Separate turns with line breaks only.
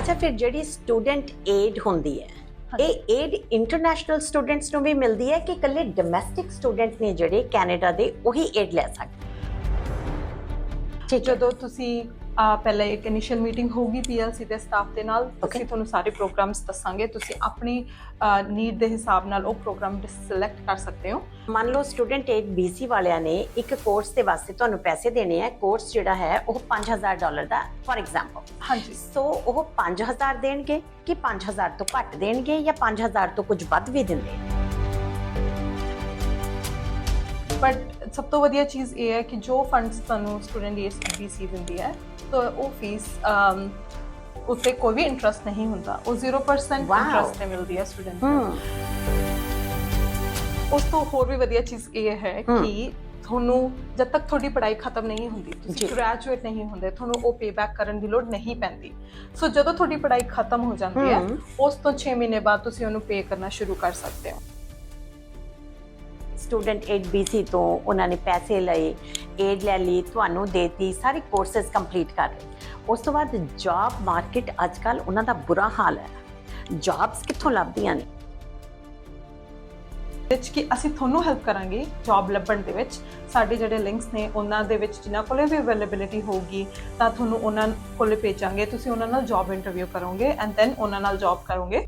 ਅੱਛਾ ਫਿਰ ਜਿਹੜੀ ਸਟੂਡੈਂਟ ਏਡ ਹੁੰਦੀ ਹੈ ਇਹ ਏਡ ਇੰਟਰਨੈਸ਼ਨਲ ਸਟੂਡੈਂਟਸ ਨੂੰ ਵੀ ਮਿਲਦੀ ਹੈ ਕਿ ਇਕੱਲੇ ਡੋਮੈਸਟਿਕ ਸਟੂਡੈਂਟ ਨੇ ਜਿਹੜੇ ਕੈਨੇਡਾ ਦੇ ਉਹੀ ਏਡ ਲੈ ਸਕਦੇ? ਠੀਕ
ਜਦੋਂ ਤੁਸੀਂ ਅਹ, ਪਹਿਲਾਂ ਇੱਕ ਇਨੀਸ਼ੀਅਲ ਮੀਟਿੰਗ ਹੋਊਗੀ ਪੀਐਲਸੀ ਦੇ ਸਟਾਫ ਦੇ ਨਾਲ। ਅਸੀਂ ਤੁਹਾਨੂੰ ਸਾਰੇ ਪ੍ਰੋਗਰਾਮਸ ਦੱਸਾਂਗੇ। ਤੁਸੀਂ ਆਪਣੀ ਨੀਡ ਦੇ ਹਿਸਾਬ ਨਾਲ ਉਹ ਪ੍ਰੋਗਰਾਮ ਸਿਲੈਕਟ ਕਰ ਸਕਦੇ ਹੋ।
ਮੰਨ ਲਓ ਸਟੂਡੈਂਟ ਏਡ BC ਵਾਲਿਆਂ ਨੇ ਇੱਕ ਕੋਰਸ ਦੇ ਵਾਸਤੇ ਤੁਹਾਨੂੰ ਪੈਸੇ ਦੇਣੇ ਹੈ ਕੋਰਸ ਜਿਹੜਾ ਹੈ ਉਹ 5000 ਡਾਲਰ ਦਾ ਫॉर ਐਗਜ਼ਾਮਪਲ
ਹਾਂਜੀ।
ਸੋ ਉਹ 5000 ਦੇਣਗੇ ਕਿ 5000 ਤੋਂ ਘੱਟ ਦੇਣਗੇ ਜਾਂ 5000 ਤੋਂ ਕੁਝ ਵੱਧ ਵੀ ਦਿੰਦੇ
ਬਟ ਸਭ ਤੋਂ ਵਧੀਆ ਚੀਜ਼ ਇਹ ਹੈ ਕਿ ਜੋ ਫੰਡਸ ਤੁਹਾਨੂੰ ਸਟੂਡੈਂਟ ਈਐਸਬੀਸੀ ਦਿੰਦੀ ਹੈ ਤਾਂ ਉਹ ਫੀਸ ਉੱਤੇ ਕੋਈ ਵੀ ਇੰਟਰਸਟ ਨਹੀਂ ਹੁੰਦਾ ਉਹ 0%
Wow.
ਇੰਟਰਸਟ ਤੇ ਮਿਲਦੀ ਹੈ ਸਟੂਡੈਂਟ ਨੂੰ ਉਸ ਤੋਂ ਹੋਰ ਵੀ ਵਧੀਆ ਚੀਜ਼ ਇਹ ਹੈ। ਕਿ ਤੁਹਾਨੂੰ ਜਦ ਤੱਕ ਤੁਹਾਡੀ ਪੜ੍ਹਾਈ ਖਤਮ ਨਹੀਂ ਹੁੰਦੀ। ਤੁਸੀਂ ਗ੍ਰੈਜੂਏਟ ਨਹੀਂ ਹੁੰਦੇ ਤੁਹਾਨੂੰ ਉਹ ਪੇਬੈਕ ਕਰਨ ਦੀ ਲੋੜ ਨਹੀਂ ਪੈਂਦੀ ਸੋ ਜਦੋਂ ਤੁਹਾਡੀ ਪੜ੍ਹਾਈ ਖਤਮ ਹੋ ਜਾਂਦੀ ਹੈ। ਉਸ ਤੋਂ 6 ਮਹੀਨੇ ਬਾਅਦ ਤੁਸੀਂ ਉਹਨੂੰ ਪੇ ਕਰਨਾ ਸ਼ੁਰੂ ਕਰ ਸਕਦੇ ਹੋ
ਸਟੂਡੈਂਟ ਏਡ BC ਤੋਂ ਉਹਨਾਂ ਨੇ ਪੈਸੇ ਲਏ ਏਡ ਲੈ ਲਈ, ਤੁਹਾਨੂੰ ਦੇਤੀ, ਸਾਰੇ ਕੋਰਸਸ ਕੰਪਲੀਟ ਕਰ ਰਹੇ ਉਸ ਤੋਂ ਬਾਅਦ ਜੌਬ ਮਾਰਕੀਟ ਅੱਜ ਅੱਜਕੱਲ ਉਹਨਾਂ ਦਾ ਬੁਰਾ ਹਾਲ ਹੈ। ਜੌਬਸ ਕਿੱਥੋਂ ਲੱਭਦੀਆਂ ਨੇ?
ਵਿੱਚ ਕਿ ਅਸੀਂ ਤੁਹਾਨੂੰ ਹੈਲਪ ਕਰਾਂਗੇ ਜੌਬ ਲੱਭਣ ਦੇ ਵਿੱਚ। ਸਾਡੇ ਜਿਹੜੇ ਲਿੰਕਸ ਨੇ ਉਹਨਾਂ ਦੇ ਵਿੱਚ ਜਿਨ੍ਹਾਂ ਕੋਲੇ ਵੀ ਅਵੇਲੇਬਿਲਿਟੀ ਹੋਊਗੀ, ਤਾਂ ਤੁਹਾਨੂੰ ਉਹਨਾਂ ਕੋਲੇ ਭੇਜਾਂਗੇ। ਤੁਸੀਂ ਉਹਨਾਂ ਨਾਲ ਜੌਬ ਇੰਟਰਵਿਊ ਕਰੋਗੇ ਐਂਡ ਦੈਨ ਉਹਨਾਂ ਨਾਲ ਜੌਬ ਕਰੋਗੇ।